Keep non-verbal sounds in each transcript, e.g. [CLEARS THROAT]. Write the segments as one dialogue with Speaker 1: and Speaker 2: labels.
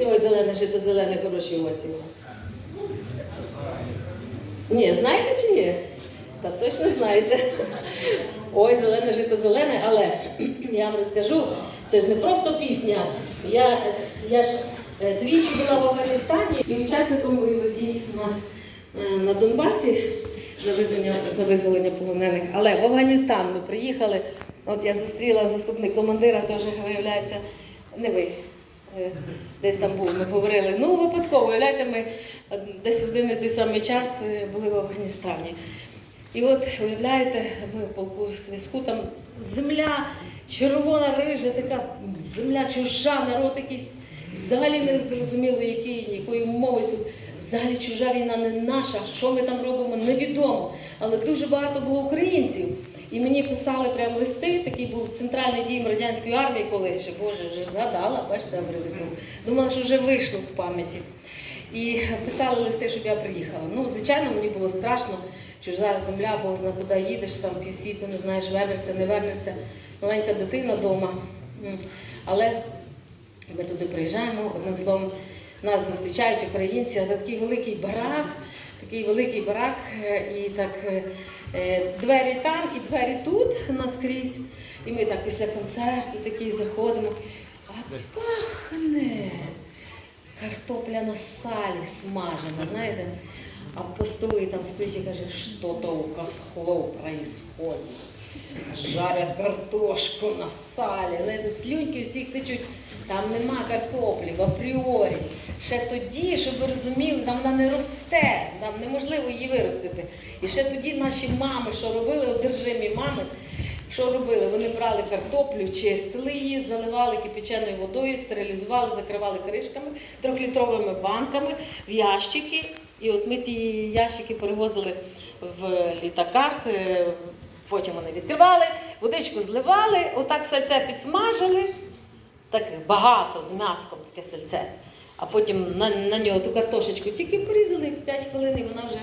Speaker 1: пісню Ой, зелене жито, зелене, хороші осінь? Ні, знаєте чи ні? Та точно знаєте. Ой, зелене жито зелене, але [CLEARS THROAT] я вам розкажу, це ж не просто пісня. Я, я ж е, двічі була в Афганістані і учасником бойових дій у нас е, на Донбасі за визволення, за визволення полонених. Але в Афганістан ми приїхали. От я зустріла заступник командира, теж виявляється, не ви. Е, Десь там був, ми говорили. Ну, випадково, уявляєте, ми е, десь в один і той самий час е, були в Афганістані. І от уявляєте, ми в полку зв'язку, там земля червона, рижа, така земля чужа, народ якийсь взагалі не зрозуміло, який, мовою. спіл- Взагалі чужа війна не наша. Що ми там робимо, невідомо. Але дуже багато було українців. І мені писали прямо листи, такий був центральний дім радянської армії колись ще, Боже, вже згадала, бачите, абревітуру. Думала, що вже вийшло з пам'яті. І писали листи, щоб я приїхала. Ну, звичайно, мені було страшно, що зараз земля, Бог зна куди їдеш, там півсвіту не знаєш, вернешся, не вернешся. Маленька дитина вдома. Але ми туди приїжджаємо, одним словом, нас зустрічають українці, але такий великий барак, такий великий барак, е, і так е, е, двері там і двері тут наскрізь. І ми так після концерту такі заходимо, а пахне картопля на салі смажена, знаєте? А постовий там стоїть і каже, що то у хохлов происходит. Жарять картошку на салі, знаєте, слюньки всіх течуть. Там нема картоплі в апріорі. Ще тоді, щоб ви розуміли, там вона не росте, там неможливо її виростити. І ще тоді наші мами, що робили, одержимі мами, що робили? Вони брали картоплю, чистили її, заливали кипяченою водою, стерилізували, закривали кришками, трьохлітровими банками в ящики. І от ми ті ящики перевозили в літаках. е, Потім вони відкривали, водичку зливали, отак сальце підсмажили, так багато з м'яском таке сальце. А потім на, на нього ту картошечку тільки порізали 5 хвилин, і вона вже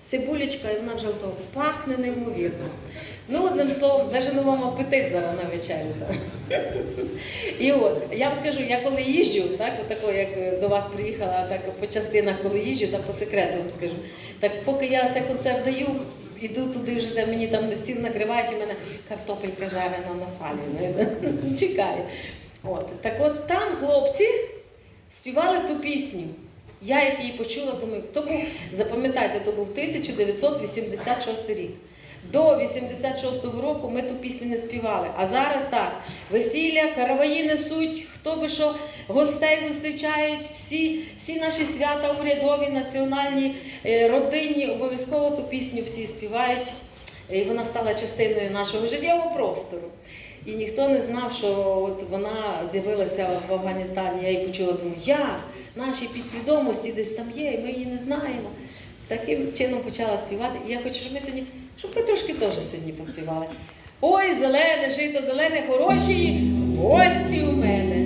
Speaker 1: цибулечка, і вона вже готова. Пахне неймовірно. Ну, одним словом, навіть вам апетит зараз на вечерю. Так. І от, я вам скажу, я коли їжджу, так, отако, як до вас приїхала, так по частинах, коли їжджу, так по секрету вам скажу. Так поки я цей концерт даю, іду туди вже, де мені там стіл накривають, у мене картопелька жарена на салі. Чекає. От. Так от там хлопці співали ту пісню. Я як її почула, думаю, то був, запам'ятайте, то був 1986 рік. До 86-го року ми ту пісню не співали. А зараз так: весілля, караваї несуть, хто би що, гостей зустрічають, всі, всі наші свята урядові, національні, е, родинні, обов'язково ту пісню всі співають. І вона стала частиною нашого життєвого простору. І ніхто не знав, що от вона з'явилася в Афганістані. Я її почула, думаю, як? Нашій підсвідомості десь там є, і ми її не знаємо. Таким чином почала співати. І я хочу, щоб ми сьогодні, щоб ви трошки теж сьогодні поспівали. Ой, зелене, жито, зелене, хороші, гості у мене.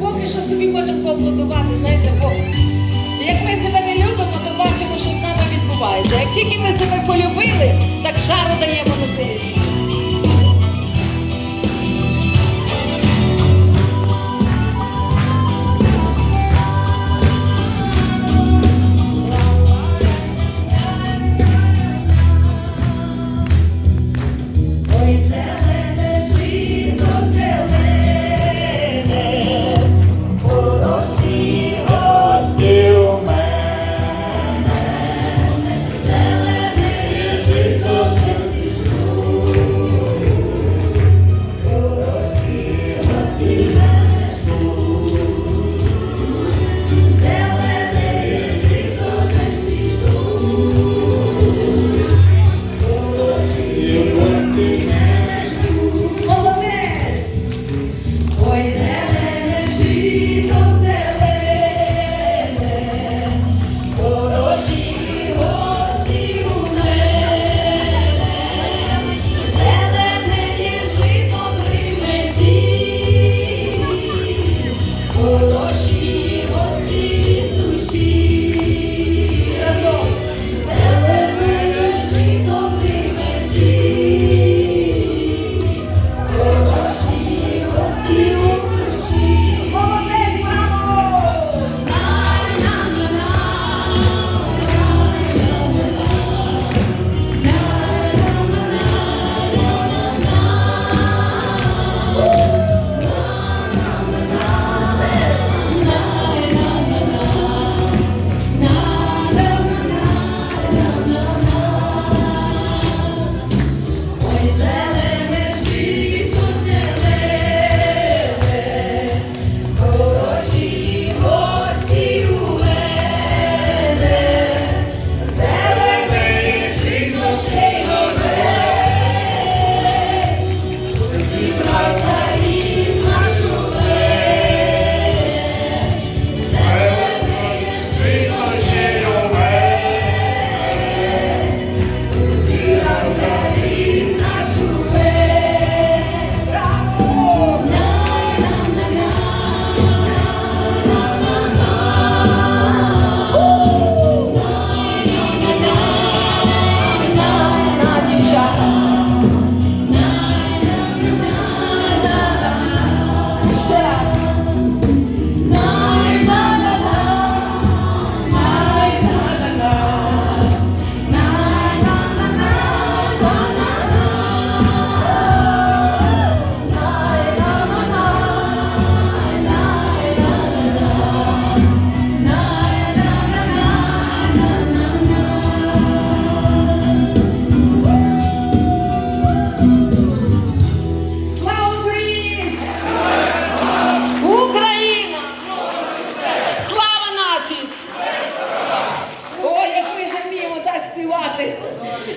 Speaker 1: Поки що собі можемо поаплодувати, знаєте, бо як ми себе не любимо, то бачимо, що з нами відбувається. Як тільки ми себе полюбили, так жару даємо на цей світ.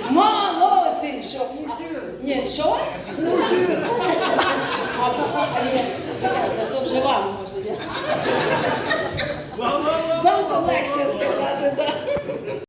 Speaker 1: Молодці! Що? Ні, що? Чекайте, то вже вам може. я. Вам то легше сказати, так.